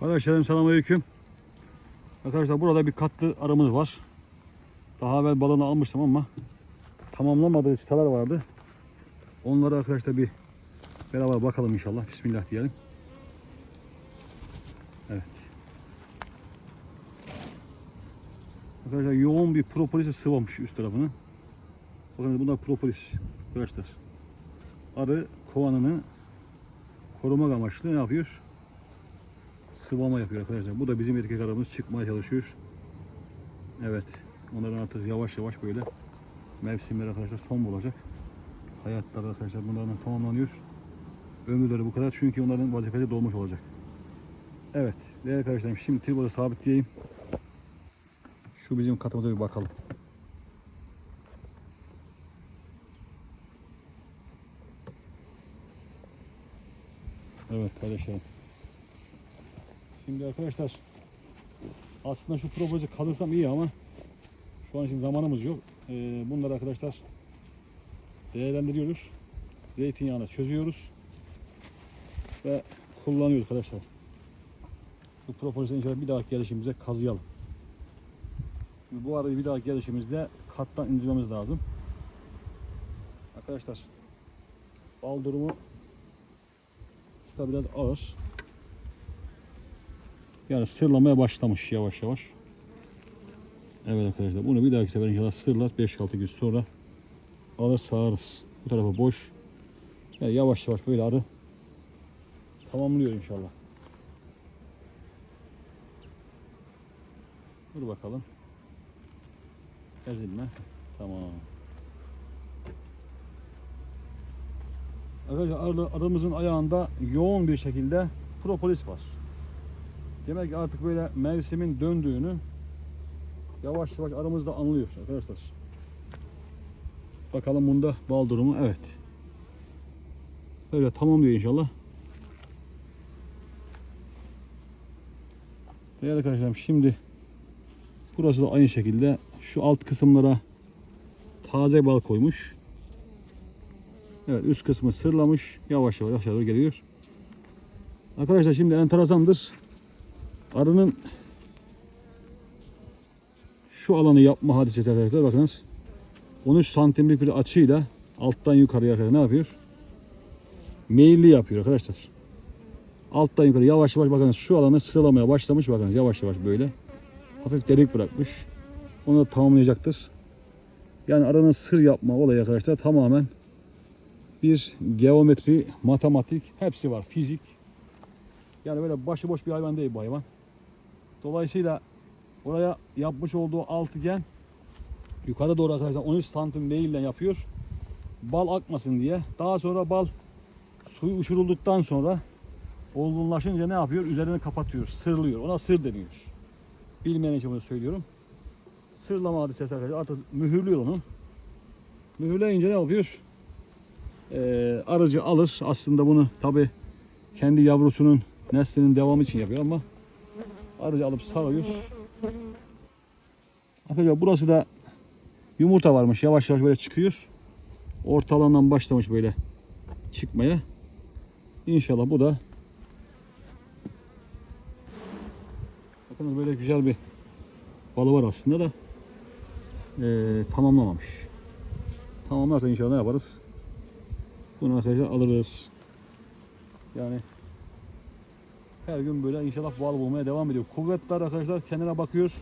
Arkadaşlarım selamünaleyküm. Arkadaşlar burada bir katlı aramız var. Daha evvel balığını almıştım ama tamamlamadığı çıtalar vardı. Onları arkadaşlar bir beraber bakalım inşallah. Bismillah diyelim. Evet. Arkadaşlar yoğun bir propolis sıvamış üst tarafını. Bakın bunlar propolis arkadaşlar. Arı kovanını korumak amaçlı ne yapıyor? Sıvama yapıyor arkadaşlar. Bu da bizim erkek arımız çıkmaya çalışıyor. Evet. Onların artık yavaş yavaş böyle mevsimler arkadaşlar son bulacak. Hayatları arkadaşlar bunların tamamlanıyor. Ömürleri bu kadar çünkü onların vazifesi dolmuş olacak. Evet. Değerli arkadaşlarım şimdi tripoda sabitleyeyim. Şu bizim katımıza bir bakalım. Evet kardeşlerim. Şimdi arkadaşlar aslında şu propozu kazısam iyi ama şu an için zamanımız yok. Ee, bunları arkadaşlar değerlendiriyoruz. Zeytinyağına çözüyoruz ve kullanıyoruz arkadaşlar. Bu propozu inşallah bir dahaki gelişimizde kazıyalım. Şimdi bu arada bir dahaki gelişimizde kattan indirmemiz lazım. Arkadaşlar bal durumu da biraz ağır. Yani sırlamaya başlamış yavaş yavaş. Evet arkadaşlar bunu bir dahaki sefer inşallah sırlar 5-6 gün sonra alır sağarız. Bu tarafı boş. Yani yavaş yavaş böyle arı tamamlıyor inşallah. Dur bakalım. Ezilme. Tamam. Arkadaşlar arı- arımızın ayağında yoğun bir şekilde propolis var. Demek ki artık böyle mevsimin döndüğünü yavaş yavaş aramızda anlıyor arkadaşlar. Bakalım bunda bal durumu evet. Böyle tamamlıyor inşallah. Değerli arkadaşlarım şimdi burası da aynı şekilde şu alt kısımlara taze bal koymuş. Evet üst kısmı sırlamış. Yavaş yavaş aşağı doğru geliyor. Arkadaşlar şimdi enteresandır. Arının şu alanı yapma hadisesi arkadaşlar bakınız. 13 santimlik bir açıyla alttan yukarıya kadar ne yapıyor? Meyilli yapıyor arkadaşlar. Alttan yukarı yavaş yavaş bakınız şu alanı sıralamaya başlamış bakınız yavaş yavaş böyle. Hafif delik bırakmış. Onu da tamamlayacaktır. Yani aranın sır yapma olayı arkadaşlar tamamen bir geometri, matematik hepsi var. Fizik. Yani böyle başıboş bir hayvan değil bu hayvan. Dolayısıyla oraya yapmış olduğu altıgen yukarı doğru arkadaşlar 13 santim meyille yapıyor. Bal akmasın diye. Daha sonra bal suyu uçurulduktan sonra olgunlaşınca ne yapıyor? Üzerini kapatıyor, sırlıyor. Ona sır deniyor. Bilmeyen için bunu söylüyorum. Sırlama hadisesi arkadaşlar artık mühürlüyor onu. Mühürleyince ne yapıyor? Ee, arıcı alır. Aslında bunu tabi kendi yavrusunun neslinin devamı için yapıyor ama arıcı alıp sarıyor. Arkadaşlar burası da yumurta varmış. Yavaş yavaş böyle çıkıyor. Ortalarından başlamış böyle çıkmaya. İnşallah bu da bakın böyle güzel bir balı var aslında da ee, tamamlamamış. Tamamlarsa inşallah yaparız? Bunu arkadaşlar alırız. Yani her gün böyle inşallah bal bulmaya devam ediyor. Kuvvetler arkadaşlar kendine bakıyor.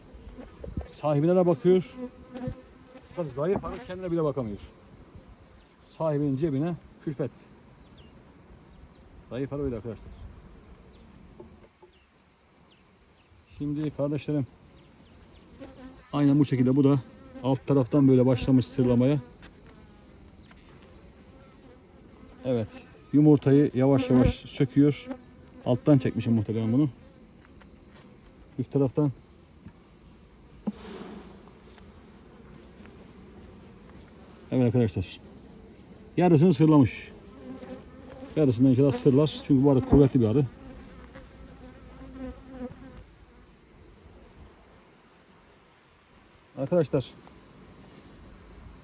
Sahibine de bakıyor. Zayıf arı kendine bile bakamıyor. Sahibinin cebine külfet. Zayıf arı öyle arkadaşlar. Şimdi kardeşlerim aynen bu şekilde bu da alt taraftan böyle başlamış sırlamaya. Evet. Yumurtayı yavaş yavaş söküyor. Alttan çekmişim muhtemelen bunu. Üst taraftan. Evet arkadaşlar. Yarısını sırlamış. Yarısını inşallah sırlar. Çünkü bu arı kuvvetli bir arı. Arkadaşlar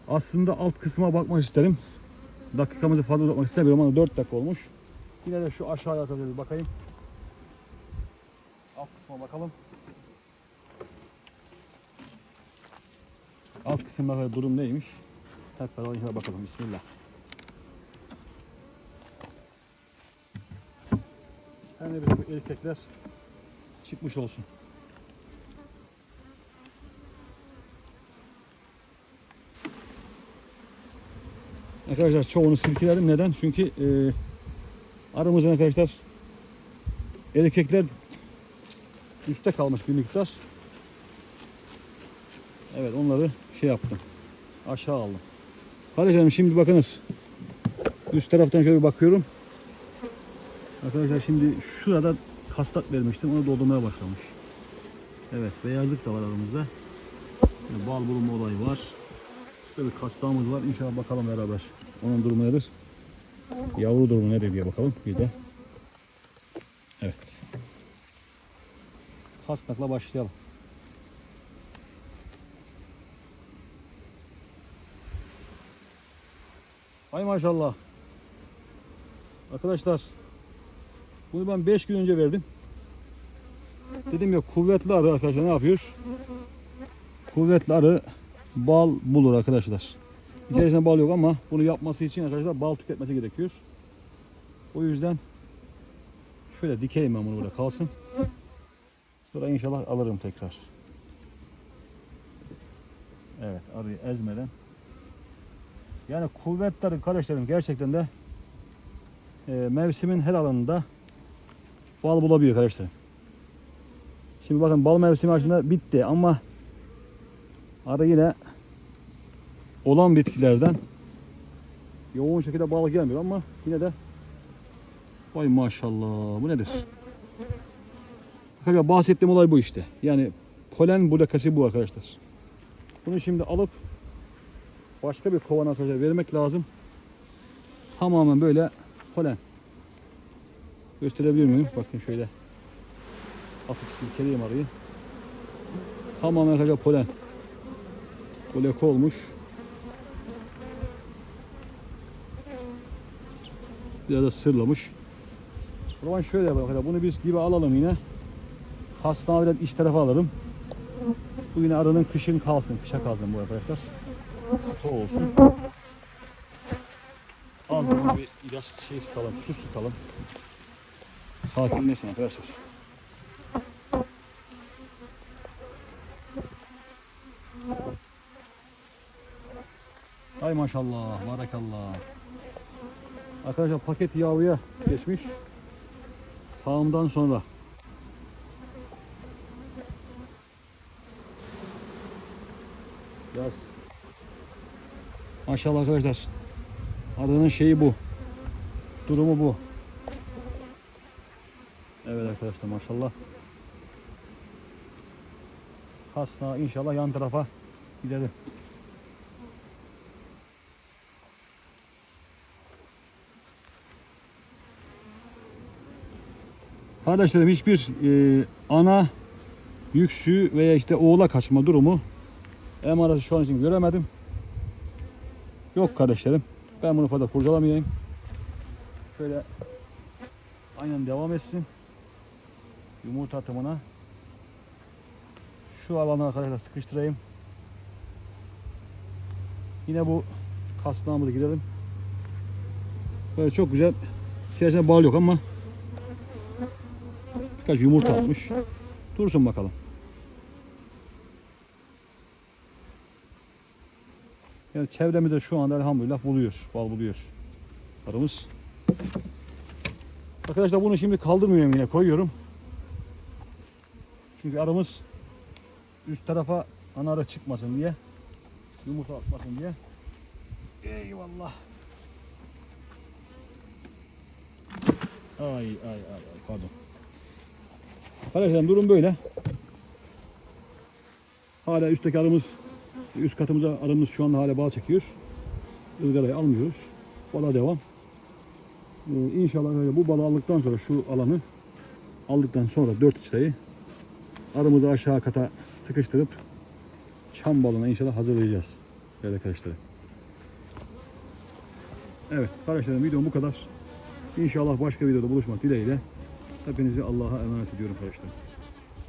aslında alt kısma bakmak isterim. Dakikamızı fazla uzatmak istemiyorum ama 4 dakika olmuş. Yine de şu aşağıya bir bakayım. alt kısma bakalım. Alt kısımda durum neymiş? Hep beraber bakalım. Bismillah. De bir erkekler çıkmış olsun. Arkadaşlar çoğunu silkeledim. Neden? Çünkü e, aramızda arkadaşlar erkekler üstte kalmış bir miktar. Evet onları şey yaptım. Aşağı aldım. Kardeşlerim şimdi bakınız. Üst taraftan şöyle bakıyorum. Arkadaşlar şimdi şurada kastak vermiştim. Onu doldurmaya başlamış. Evet beyazlık da var aramızda. Bal bulunma olayı var. Şöyle bir kastağımız var. İnşallah bakalım beraber. Onun durumu nedir? Yavru durumu nedir diye bakalım bir de. Evet. Kastakla başlayalım. Ay maşallah. Arkadaşlar bunu ben 5 gün önce verdim. Dedim ya kuvvetli arı arkadaşlar ne yapıyor? Kuvvetli arı bal bulur arkadaşlar. İçerisinde bal yok ama bunu yapması için arkadaşlar bal tüketmesi gerekiyor. O yüzden şöyle dikeyim ben bunu burada kalsın. Sonra inşallah alırım tekrar. Evet arıyı ezmeden. Yani kuvvetli arı kardeşlerim gerçekten de e, mevsimin her alanında bal bulabiliyor arkadaşlar. Şimdi bakın bal mevsimi aslında bitti ama arı yine olan bitkilerden yoğun şekilde bal gelmiyor ama yine de vay maşallah bu nedir? Arkadaşlar bahsettiğim olay bu işte. Yani polen bulakası bu arkadaşlar. Bunu şimdi alıp başka bir kovana arkadaşlar vermek lazım. Tamamen böyle polen. Gösterebilir miyim? Bakın şöyle. Hafif silkeleyeyim arayı. Tamamen arkadaşlar polen. Blok olmuş. Da sırlamış. Zaman şöyle yapalım. Bunu biz gibi alalım yine. Hastane biraz iç tarafa alalım. Bu yine arının kışın kalsın. Kışa kalsın bu arkadaşlar. Sto olsun. Az da bir ilaç şey sıkalım. Su sıkalım. Sakinleşsin arkadaşlar. Ay maşallah, barakallah. Arkadaşlar paket yavruya geçmiş. Sağımdan sonra. Biraz Maşallah arkadaşlar. Arının şeyi bu. Durumu bu. Evet arkadaşlar maşallah. Kasna inşallah yan tarafa gidelim. Kardeşlerim hiçbir e, ana yüksü veya işte oğula kaçma durumu emarası şu an için göremedim. Yok kardeşlerim. Ben bunu fazla kurcalamayayım. Şöyle aynen devam etsin. Yumurta atımına. Şu alanı arkadaşlar sıkıştırayım. Yine bu kasnağımıza gidelim. Böyle çok güzel. İçerisinde bal yok ama birkaç yumurta atmış. Dursun bakalım. Yani çevremizde şu anda elhamdülillah buluyor. Bal buluyor. Arımız. Arkadaşlar bunu şimdi kaldırmıyorum yine koyuyorum. Çünkü arımız üst tarafa ana arı çıkmasın diye. Yumurta atmasın diye. Eyvallah. Ay ay ay ay pardon. Arkadaşlar durum böyle. Hala üstteki arımız üst katımıza arımız şu anda hala bal çekiyor. Izgarayı almıyoruz. Bala devam. Ee, inşallah bu balı aldıktan sonra şu alanı aldıktan sonra dört çıtayı arımızı aşağı kata sıkıştırıp çam balına inşallah hazırlayacağız. Evet arkadaşlar. Evet arkadaşlarım videom bu kadar. İnşallah başka videoda buluşmak dileğiyle. Hepinizi Allah'a emanet ediyorum arkadaşlar.